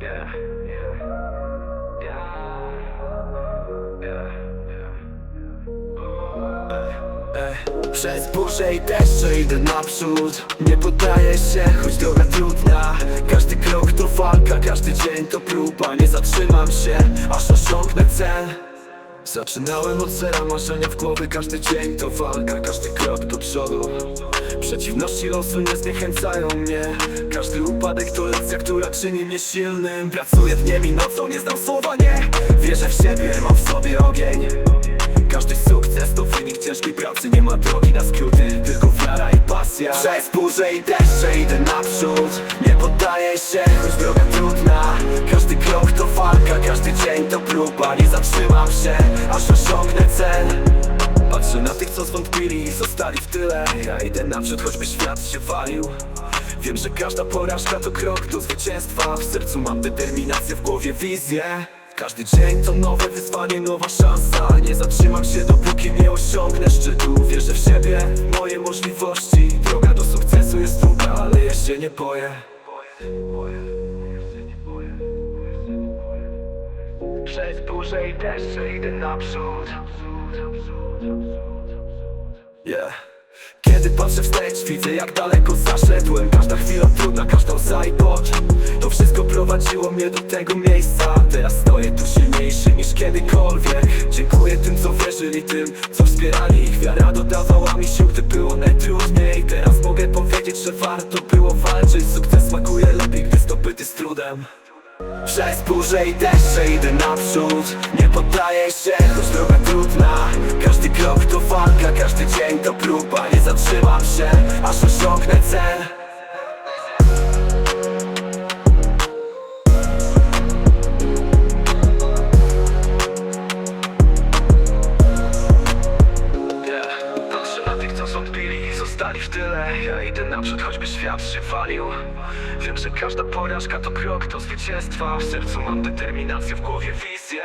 Yeah, Przez burzę i deszcze idę naprzód. Nie poddaję się, choć droga trudna. Każdy krok to walka, każdy dzień to próba. Nie zatrzymam się, aż osiągnę cel. Zaczynałem od zera, marzenia w głowie. Każdy dzień to walka, każdy krok do przodu Przeciwności losu nie zniechęcają mnie. Każdy upadek to lekcja, która czyni mnie silnym. Pracuję dniem i nocą, nie znam słowa nie. Wierzę w siebie, mam w sobie ogień. Każdy sukces to wynik ciężkiej pracy. Nie ma drogi na skróty, tylko wiara i pasja. Przez burzę i deszcze idę naprzód. Nie poddaję się, choć droga trudna. Każdy krok to walka, każdy dzień to próba. Nie zatrzymam się, aż osiągnę cel Patrzę na tych, co zwątpili i zostali w tyle. Ja idę naprzód, choćby świat się walił. Wiem, że każda porażka to krok do zwycięstwa. W sercu mam determinację, w głowie wizję. Każdy dzień to nowe wyzwanie, nowa szansa. Nie zatrzymam się dopóki nie osiągnę szczytu. Wierzę w siebie, moje możliwości. Droga do sukcesu jest długa, ale ja się nie boję Przez i deszcze idę naprzód. Yeah. Kiedy patrzę wstecz, widzę jak daleko zaszedłem. Każda chwila trudna, każda łza i pot To wszystko prowadziło mnie do tego miejsca. Teraz stoję tu silniejszy niż kiedykolwiek. Dziękuję tym, co wierzyli, tym, co wspierali. Ich wiara dodawała mi sił, gdy było najtrudniej. Teraz mogę powiedzieć, że warto było walczyć. Sukces smakuje lepiej, gdy zdobyty z trudem przez burzę i deszcze idę naprzód. Nie poddaję się, choć droga trudna. Każdy krok to walka, każdy dzień to próba. Nie zatrzymam się, w tyle. Ja idę naprzód, choćby świat się walił. Wiem, że każda porażka to krok do zwycięstwa. W sercu mam determinację, w głowie wizję